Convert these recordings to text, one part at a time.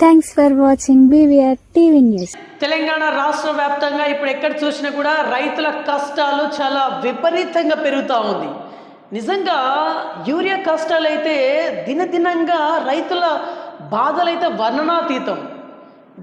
Thanks for watching BVR TV news Telangana రాష్ట్ర వ్యాప్తంగా ఇప్పుడు ఎక్కడ చూసినా కూడా రైతుల కష్టాలు చాలా విపరీతంగా పెరుగుతూ ఉంది. నిజంగా యూరియా కష్టాలు అయితే దినదినంగా రైతుల బాధలైతే వర్ణనాతీతం.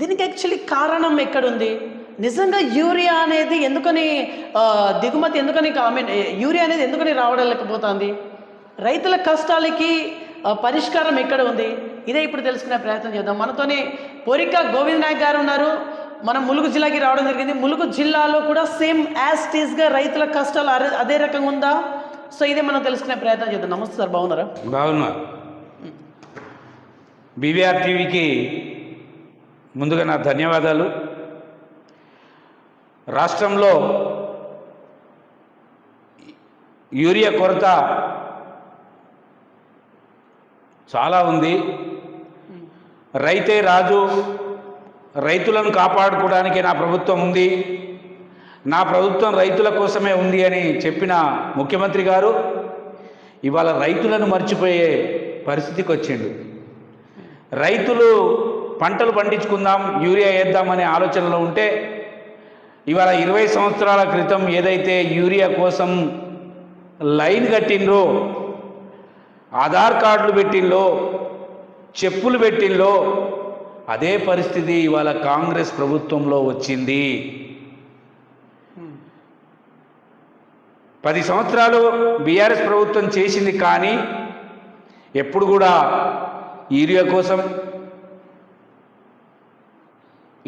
దీనికి యాక్చువల్లీ కారణం ఎక్కడుంది? నిజంగా యూరియా అనేది ఎందుకని దిగుమతి ఎందుకని ఐ మీన్ యూరియా అనేది ఎందుకని రావడం లేకపోతుంది? రైతుల కష్టాలకి పరిష్కారం ఎక్కడ ఉంది? ఇదే ఇప్పుడు తెలుసుకునే ప్రయత్నం చేద్దాం. మనతోని పోరిక గోవింద్ నాయక్ గారు ఉన్నారు. మనం ములుగు జిల్లాకి రావడం జరిగింది. ములుగు జిల్లాలో కూడా సేమ్ యాస్టీస్గా రైతుల కష్టాలు అదే రకంగా ఉందా? సో ఇదే మనం తెలుసుకునే ప్రయత్నం చేద్దాం. నమస్తే సార్ బాగున్నారా? బాగున్నారు బీవీఆర్ టీవీకి ముందుగా నా ధన్యవాదాలు. రాష్ట్రంలో యూరియా కొరత చాలా ఉంది. రైతే రాజు రైతులను కాపాడుకోవడానికి నా ప్రభుత్వం ఉంది. నా ప్రభుత్వం రైతుల కోసమే ఉంది అని చెప్పిన ముఖ్యమంత్రి గారు ఇవాళ రైతులను మర్చిపోయే పరిస్థితికి వచ్చిండు. రైతులు పంటలు పండించుకుందాం యూరియా వేద్దామనే ఆలోచనలో ఉంటే ఇవాళ ఇరవై సంవత్సరాల క్రితం ఏదైతే యూరియా కోసం లైన్ కట్టిండ్రో ఆధార్ కార్డులు పెట్టిండ్రో చెప్పులు పెట్టిల్లో అదే పరిస్థితి ఇవాళ కాంగ్రెస్ ప్రభుత్వంలో వచ్చింది. పది సంవత్సరాలు బీఆర్ఎస్ ప్రభుత్వం చేసింది కానీ ఎప్పుడు కూడా యూరియా కోసం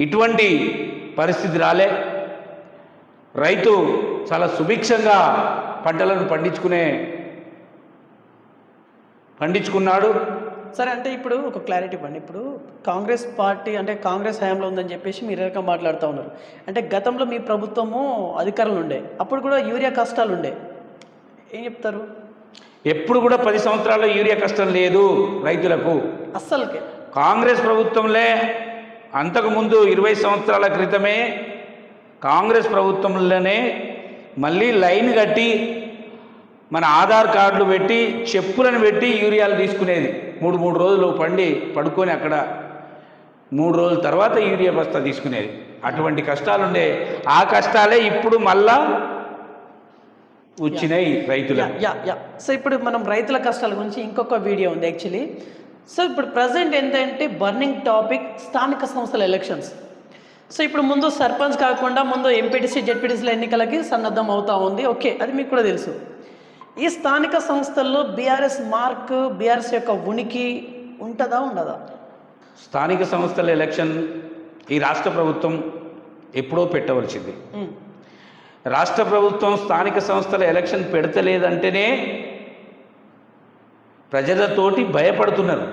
ఇటువంటి పరిస్థితి రాలే. రైతు చాలా సుభిక్షంగా పంటలను పండించుకునే పండించుకున్నాడు. సరే అంటే ఇప్పుడు ఒక క్లారిటీ ఇవ్వండి. ఇప్పుడు కాంగ్రెస్ పార్టీ అంటే కాంగ్రెస్ హయాంలో ఉందని చెప్పేసి మీరు ఏ రకం మాట్లాడుతూ ఉన్నారు. అంటే గతంలో మీ ప్రభుత్వము అధికారులు ఉండే అప్పుడు కూడా యూరియా కష్టాలు ఉండే. ఏం చెప్తారు? ఎప్పుడు కూడా పది సంవత్సరాల్లో యూరియా కష్టం లేదు రైతులకు. అస్సలకే. కాంగ్రెస్ ప్రభుత్వంలో అంతకుముందు ఇరవై సంవత్సరాల క్రితమే కాంగ్రెస్ ప్రభుత్వంలోనే మళ్ళీ లైన్ కట్టి మన ఆధార్ కార్డులు పెట్టి చెప్పులను పెట్టి యూరియాలు తీసుకునేది. మూడు మూడు రోజులు పండి పడుకొని అక్కడ మూడు రోజుల తర్వాత యూరియా బస్తా తీసుకునేది. అటువంటి కష్టాలుండే ఆ కష్టాలే ఇప్పుడు మళ్ళా వచ్చినాయి యా రైతులకు. Yeah yeah. సో ఇప్పుడు మనం రైతుల కష్టాల గురించి ఇంకొక వీడియో ఉంది యాక్చువల్లీ. సో ఇప్పుడు ప్రజెంట్ ఏంటంటే బర్నింగ్ టాపిక్ స్థానిక సంస్థల ఎలక్షన్స్. సో ఇప్పుడు ముందు సర్పంచ్ కాకుండా ముందు ఎంపీటీసీ జెడ్పీటీసీల ఎన్నికలకి సన్నద్ధం అవుతా ఉంది. ఓకే అది మీకు కూడా తెలుసు. ఈ స్థానిక సంస్థల్లో బీఆర్ఎస్ మార్క్ బీఆర్ఎస్ యొక్క ఉనికి ఉంటుందా ఉండదా? స్థానిక సంస్థల ఎలక్షన్ ఈ రాష్ట్ర ప్రభుత్వం ఎప్పుడో పెట్టవలసింది. రాష్ట్ర ప్రభుత్వం స్థానిక సంస్థల ఎలక్షన్ పెడతలేదంటేనే ప్రజలతోటి భయపడుతున్నారు.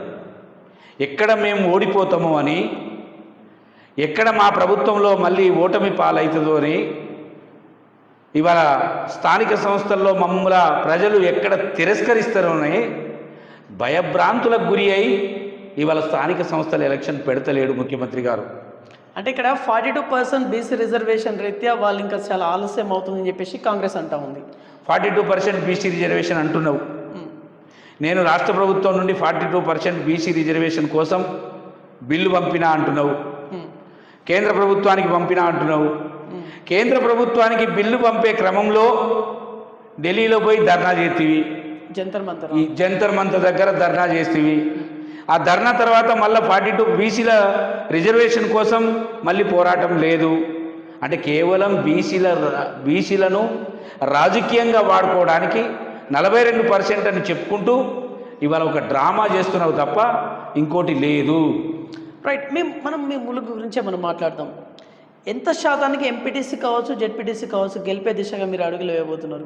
ఎక్కడ మేము ఓడిపోతామో అని ఎక్కడ మా ప్రభుత్వంలో మళ్ళీ ఓటమి పాలవుతుందో అని ఇవాళ స్థానిక సంస్థల్లో మమ్మల్ని ప్రజలు ఎక్కడ తిరస్కరిస్తారో అని భయభ్రాంతులకు గురి అయి ఇవాళ స్థానిక సంస్థల ఎలక్షన్ పెడతలేడు ముఖ్యమంత్రి గారు. అంటే ఇక్కడ forty two percent BC reservation రీత్యా వాళ్ళు ఇంకా చాలా ఆలస్యం అవుతుందని చెప్పేసి కాంగ్రెస్ అంటా ఉంది. Forty two percent BC reservation అంటున్నావు. నేను రాష్ట్ర ప్రభుత్వం నుండి forty two percent BC reservation కోసం బిల్లు పంపినా అంటున్నావు. కేంద్ర ప్రభుత్వానికి పంపినా అంటున్నావు. కేంద్ర ప్రభుత్వానికి బిల్లు పంపే క్రమంలో ఢిల్లీలో పోయి ధర్నా చేస్తీవి జంతర్ మంతర్. ఈ జంతర్ మంతర్ దగ్గర ధర్నా చేస్తీవి ఆ ధర్నా తర్వాత మళ్ళీ ఫార్టీ టూ బీసీల రిజర్వేషన్ కోసం మళ్ళీ పోరాటం లేదు. అంటే కేవలం బీసీల బీసీలను రాజకీయంగా వాడుకోవడానికి నలభై రెండు పర్సెంట్ అని చెప్పుకుంటూ ఇవాళ ఒక డ్రామా చేస్తున్నావు తప్ప ఇంకోటి లేదు. రైట్ మేము మనం మీ ములుగు గురించే మనం మాట్లాడదాం. ఎంత శాతానికి ఎంపీటీసీ కావచ్చు జెడ్పీటీసీ కావచ్చు గెలిపే దిశగా మీరు అడుగులు వేయబోతున్నారు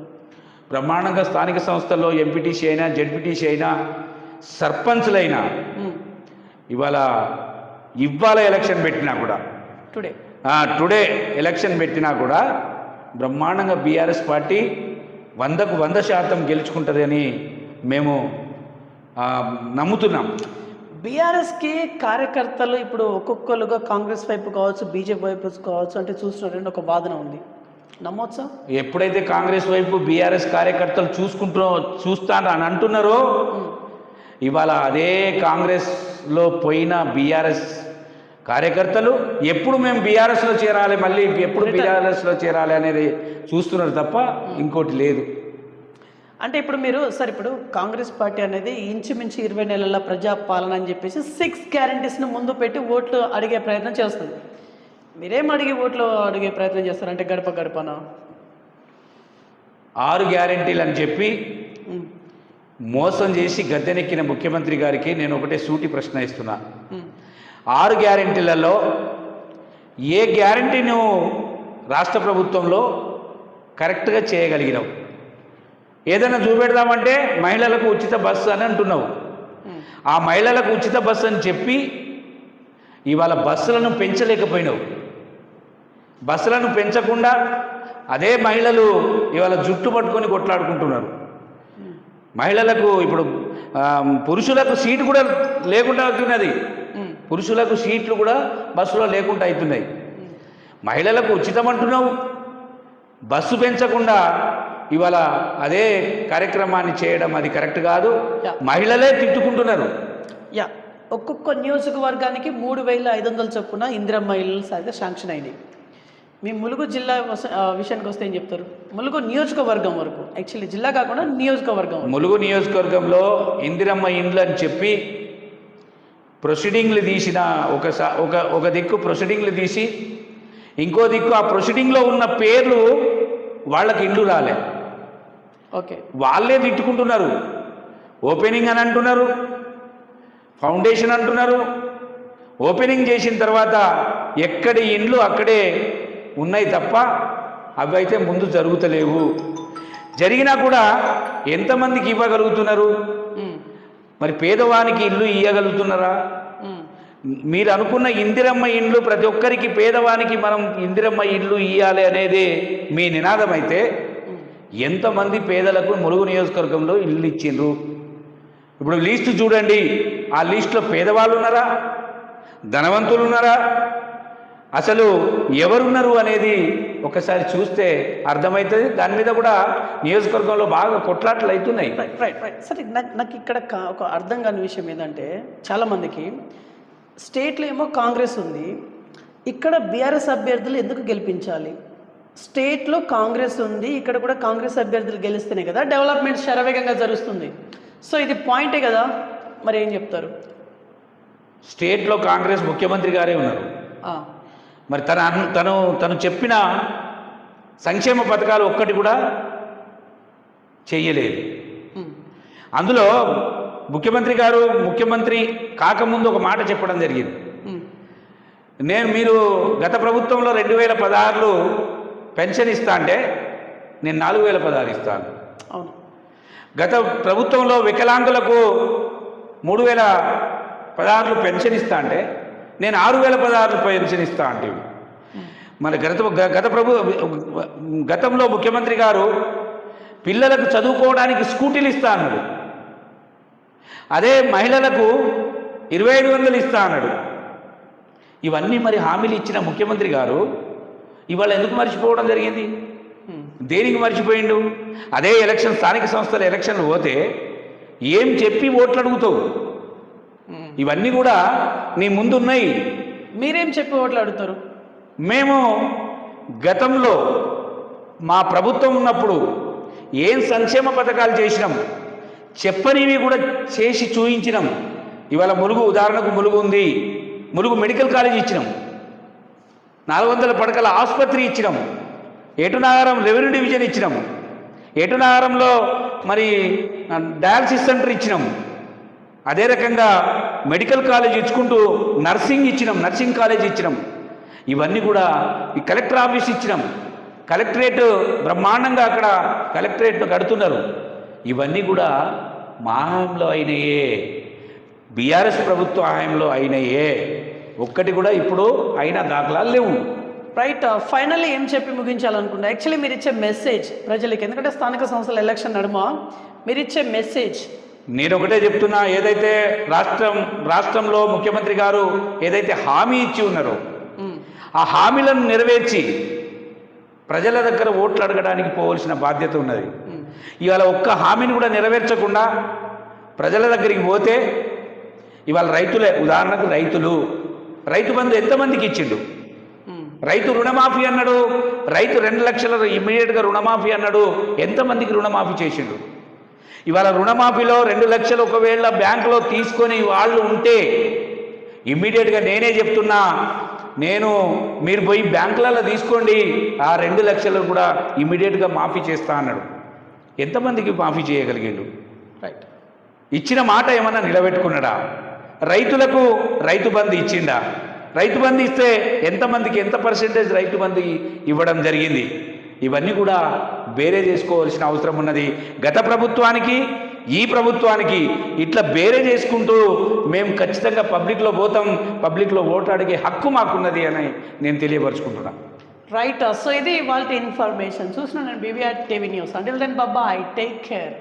బ్రహ్మాండంగా స్థానిక సంస్థల్లో ఎంపీటీసీ అయినా జెడ్పీటీసీ అయినా సర్పంచ్లైనా. ఇవాళ ఇవాళ ఎలక్షన్ పెట్టినా కూడా టుడే. టుడే ఎలక్షన్ పెట్టినా కూడా బ్రహ్మాండంగా బీఆర్ఎస్ పార్టీ వందకు వంద శాతం గెలుచుకుంటుందని మేము నమ్ముతున్నాం. బీఆర్ఎస్కి కార్యకర్తలు ఇప్పుడు ఒక్కొక్కరుగా కాంగ్రెస్ వైపు కావచ్చు బీజేపీ వైపు కావచ్చు అంటే చూస్తున్నారంటే ఒక వాదన ఉంది. నమ్మొచ్చా? ఎప్పుడైతే కాంగ్రెస్ వైపు బీఆర్ఎస్ కార్యకర్తలు చూసుకుంటూ చూస్తాను అని అంటున్నారో. ఇవాళ అదే కాంగ్రెస్లో పోయిన బీఆర్ఎస్ కార్యకర్తలు ఎప్పుడు మేము బీఆర్ఎస్లో చేరాలి మళ్ళీ ఎప్పుడు బీఆర్ఎస్లో చేరాలి అనేది చూస్తున్నారు తప్ప ఇంకోటి లేదు. అంటే ఇప్పుడు మీరు సార్ ఇప్పుడు కాంగ్రెస్ పార్టీ అనేది ఇంచుమించు ఇరవై నెలల ప్రజా పాలన అని చెప్పేసి సిక్స్ గ్యారంటీస్ని ముందు పెట్టి ఓట్లు అడిగే ప్రయత్నం చేస్తుంది. మీరేం అడిగి ఓట్లు అడిగే ప్రయత్నం చేస్తారంటే గడప గడపన? ఆరు గ్యారెంటీలు అని చెప్పి మోసం చేసి గద్దెనెక్కిన ముఖ్యమంత్రి గారికి నేను ఒకటే సూటి ప్రశ్న ఇస్తున్నా ఆరు గ్యారెంటీలలో ఏ గ్యారెంటీ నువ్వు రాష్ట్ర ప్రభుత్వంలో కరెక్ట్గా చేయగలిగినావు? ఏదైనా చూపెడదామంటే మహిళలకు ఉచిత బస్సు అని అంటున్నావు. ఆ మహిళలకు ఉచిత బస్సు అని చెప్పి ఇవాళ బస్సులను పెంచలేకపోయినావు. బస్సులను పెంచకుండా అదే మహిళలు ఇవాళ జుట్టు పట్టుకొని కొట్లాడుకుంటున్నారు. మహిళలకు ఇప్పుడు పురుషులకు సీటు కూడా లేకుండా అవుతున్నది. పురుషులకు సీట్లు కూడా బస్సులో లేకుండా అవుతున్నాయి. మహిళలకు ఉచితం అంటున్నావు. బస్సు పెంచకుండా ఇవాళ అదే కార్యక్రమాన్ని చేయడం అది కరెక్ట్ కాదు. మహిళలే తిట్టుకుంటున్నారు. యా. ఒక్కొక్క నియోజకవర్గానికి మూడు వేల ఐదు వందల చొప్పున ఇందిరమ్మ ఇల్లు సరిగ్గా శాంక్షన్ అయినాయి మీ ములుగు జిల్లా విషయానికి వస్తే ఏం చెప్తారు? ములుగు నియోజకవర్గం వరకు. యాక్చువల్లీ జిల్లా కాకుండా నియోజకవర్గం. ములుగు నియోజకవర్గంలో ఇందిరమ్మ ఇండ్లు అని చెప్పి ప్రొసీడింగ్లు తీసిన ఒక ఒక ఒక దిక్కు ప్రొసీడింగ్లు తీసి ఇంకో దిక్కు ఆ ప్రొసీడింగ్లో ఉన్న పేర్లు వాళ్ళకి ఇండ్లు రాలే. ఓకే. వాళ్ళే తిట్టుకుంటున్నారు. ఓపెనింగ్ అని అంటున్నారు. ఫౌండేషన్ అంటున్నారు. ఓపెనింగ్ చేసిన తర్వాత ఎక్కడి ఇండ్లు అక్కడే ఉన్నాయి తప్ప అవి అయితే ముందు జరుగుతలేవు. జరిగినా కూడా ఎంతమందికి ఇవ్వగలుగుతున్నారు? మరి పేదవానికి ఇల్లు ఇవ్వగలుగుతున్నారా మీరు అనుకున్న ఇందిరమ్మ ఇండ్లు ప్రతి ఒక్కరికి పేదవానికి మనం ఇందిరమ్మ ఇల్లు ఇవ్వాలి అనేది మీ నినాదం అయితే. ఎంతమంది పేదలకు ములుగు నియోజకవర్గంలో ఇల్లు ఇచ్చిండ్రు? ఇప్పుడు లిస్టు చూడండి. ఆ లిస్టులో పేదవాళ్ళు ఉన్నారా? ధనవంతులు ఉన్నారా అసలు ఎవరున్నారు అనేది ఒకసారి చూస్తే అర్థమవుతుంది. దాని మీద కూడా నియోజకవర్గంలో బాగా కొట్లాట్లు అవుతున్నాయి. రైట్ రైట్ రైట్ సరే నాకు నాకు ఇక్కడ ఒక అర్థం కాని విషయం ఏంటంటే చాలామందికి స్టేట్లో ఏమో కాంగ్రెస్ ఉంది. ఇక్కడ బీఆర్ఎస్ అభ్యర్థులు ఎందుకు గెలిపించాలి? స్టేట్లో కాంగ్రెస్ ఉంది ఇక్కడ కూడా కాంగ్రెస్ అభ్యర్థులు గెలిస్తేనే కదా డెవలప్మెంట్ శరవేగంగా జరుగుతుంది. సో ఇది పాయింటే కదా మరి ఏం చెప్తారు? స్టేట్లో కాంగ్రెస్ ముఖ్యమంత్రి గారే ఉన్నారు. మరి తన తను తను చెప్పిన సంక్షేమ పథకాలు ఒక్కటి కూడా చెయ్యలేదు. ఉమ్, అందులో ముఖ్యమంత్రి గారు ముఖ్యమంత్రి కాకముందు ఒక మాట చెప్పడం జరిగింది. నేను మీరు గత ప్రభుత్వంలో రెండు వేల పదహారులు పెన్షన్ ఇస్తా అంటే నేను నాలుగు వేల పదహారు ఇస్తాను. అవును. గత ప్రభుత్వంలో వికలాంగులకు మూడు వేల పదహారులు పెన్షన్ ఇస్తా అంటే నేను ఆరు వేల పదహారులు పెన్షన్ ఇస్తా అంటే మరి గత గత ప్రభు గతంలో ముఖ్యమంత్రి గారు పిల్లలకు చదువుకోవడానికి స్కూటీలు ఇస్తా అన్నాడు. అదే మహిళలకు ఇరవై ఐదు వందలు ఇస్తా అన్నాడు. ఇవన్నీ మరి హామీలు ఇచ్చిన ముఖ్యమంత్రి గారు ఇవాళ ఎందుకు మర్చిపోవడం జరిగింది? దేనికి మర్చిపోయిండు? అదే ఎలక్షన్ స్థానిక సంస్థల ఎలక్షన్లు పోతే ఏం చెప్పి ఓట్లు అడుగుతావు. ఇవన్నీ కూడా నీ ముందున్నాయి. మీరేం చెప్పి ఓట్లు అడుగుతారు? మేము గతంలో మా ప్రభుత్వం ఉన్నప్పుడు ఏం సంక్షేమ పథకాలు చేసినాం? చెప్పనివి కూడా చేసి చూయించినాం. ఇవాళ ములుగు ఉదాహరణకు ములుగు ఉంది. ములుగు మెడికల్ కాలేజ్ ఇచ్చినాం. నాలుగు వందల పడకల ఆసుపత్రి ఇచ్చినాము ఏటునాగారం రెవెన్యూ డివిజన్ ఇచ్చినాము ఏటునాగారంలో మరి డయాలసిస్ సెంటర్ ఇచ్చినాము అదే రకంగా మెడికల్ కాలేజ్ ఇచ్చుకుంటూ నర్సింగ్ ఇచ్చినాం నర్సింగ్ కాలేజ్ ఇచ్చినాం. ఇవన్నీ కూడా ఈ కలెక్టర్ ఆఫీస్ ఇచ్చినాం. కలెక్టరేట్ బ్రహ్మాండంగా అక్కడ కలెక్టరేట్ను కడుతున్నారు. ఇవన్నీ కూడా మా హయాంలో అయినాయే. బీఆర్ఎస్ ప్రభుత్వ హయాంలో అయినాయే. ఒక్కటి కూడా ఇప్పుడు అయిన దాఖలాలు లేవు. రైట్ ఫైనల్లీ ఏం చెప్పి ముగించాలనుకుంటా యాక్చువల్లీ మీరు ఇచ్చే మెసేజ్ ప్రజలకి ఎందుకంటే స్థానిక సంస్థల ఎలక్షన్ నడుమ? మీరు ఇచ్చే మెసేజ్ నేను ఒకటే చెప్తున్నా ఏదైతే రాష్ట్రం రాష్ట్రంలో ముఖ్యమంత్రి గారు ఏదైతే హామీ ఇచ్చి ఉన్నారో ఆ హామీలను నెరవేర్చి ప్రజల దగ్గర ఓట్లు అడగడానికి పోవలసిన బాధ్యత ఉన్నది. ఇవాళ ఒక్క హామీని కూడా నెరవేర్చకుండా ప్రజల దగ్గరికి పోతే ఇవాళ రైతులే ఉదాహరణకు రైతులు రైతు బంధు ఎంతమందికి ఇచ్చిండు. రైతు రుణమాఫీ అన్నాడు రైతు రెండు లక్షల ఇమ్మీడియట్గా రుణమాఫీ అన్నాడు ఎంతమందికి రుణమాఫీ చేసిండు? ఇవాళ రుణమాఫీలో రెండు లక్షలు ఒకవేళ బ్యాంకులో తీసుకొని వాళ్ళు ఉంటే ఇమ్మీడియట్గా నేనే చెప్తున్నా నేను మీరు పోయి బ్యాంకులలో తీసుకోండి ఆ రెండు లక్షలు కూడా ఇమ్మీడియట్గా మాఫీ చేస్తా అన్నాడు. ఎంతమందికి మాఫీ చేయగలిగిండు? రైట్. ఇచ్చిన మాట ఏమన్నా నిలబెట్టుకున్నాడా? రైతులకు రైతు బంధు ఇచ్చిండా? రైతు బంధు ఇస్తే ఎంతమందికి ఎంత పర్సెంటేజ్ రైతు బంధు ఇవ్వడం జరిగింది? ఇవన్నీ కూడా బేరే చేసుకోవాల్సిన అవసరం ఉన్నది. గత ప్రభుత్వానికి ఈ ప్రభుత్వానికి ఇట్లా బేరే చేసుకుంటూ మేము ఖచ్చితంగా పబ్లిక్లో పోతాం పబ్లిక్లో ఓటు అడిగే హక్కు మాకున్నది అని నేను తెలియపరుచుకుంటున్నా. రైట్ సో ఇది వాళ్ళ ఇన్ఫర్మేషన్ చూసిన నేను బీవీఆర్ టీవీ న్యూస్ అంటే దెన్ బాబా ఐ టేక్ కేర్